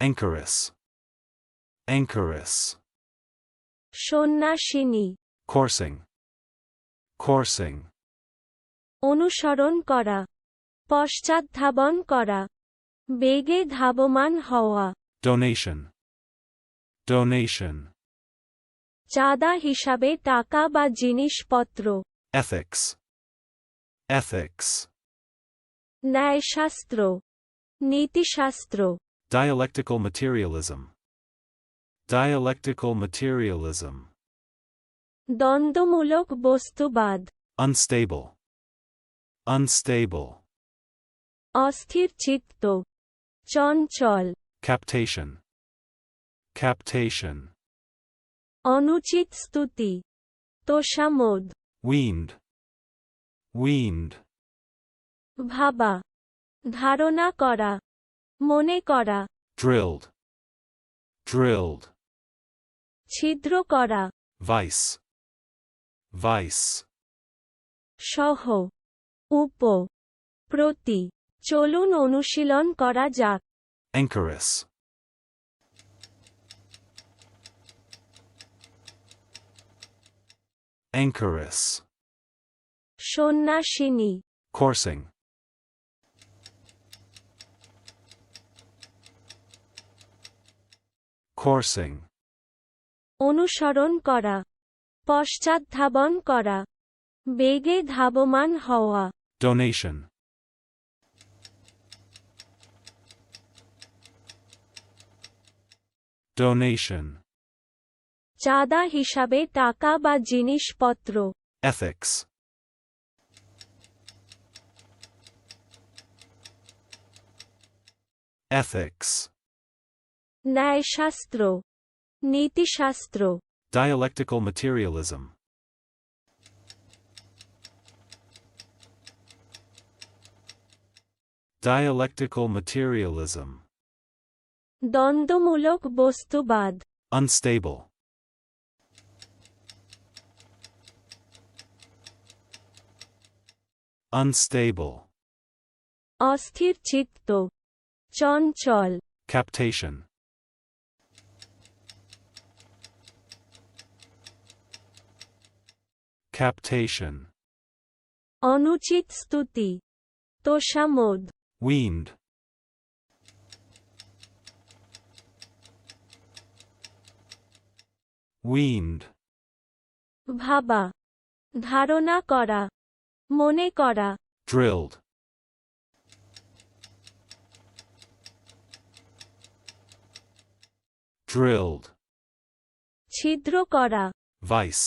Anchoress. Anchoress. সন্ন্যাসিনী Coursing. Coursing. অনুসরণ করা পশ্চাৎধাবন করা বেগে ধাবমান হওয়া Donation. Donation. চাঁদা হিসাবে টাকা বা জিনিসপত্র Ethics. Ethics. ন্যায়শাস্ত্র নীতিশাস্ত্র Dialectical materialism. Dialectical materialism. দ্বন্দ্বমূলক বস্তুবাদ Unstable. Unstable. অস্থির চিত্ত চঞ্চল Captation. Captation. অনুচিত স্তুতি তোষামোদ Weaned. Weaned. ভাবা ধারণা করা মনে করা Drilled. Drilled. ছিদ্র করা Vice. Vice. সহ উপ প্রতি চলুন অনুশীলন করা যাক Anchoress. Anchoress. সন্ন্যাসিনী Coursing. Coursing. অনুসরণ করা পশ্চাৎধাবন করা বেগে ধাবমান হওয়া Donation. Donation. চাঁদা হিসাবে টাকা বা জিনিসপত্র Ethics. Ethics. ন্যায়শাস্ত্র নীতিশাস্ত্র Dialectical materialism. Dialectical materialism. দ্বন্দ্বমূলক বস্তুবাদ Unstable. Unstable. অস্থির চিত্ত চঞ্চল Captation. Captation. অনুচিত স্তুতি তোষামোদ Weaned. Weaned. ভাবা ধারণা করা মনে করা Drilled. Drilled. ছিদ্র করা Vice.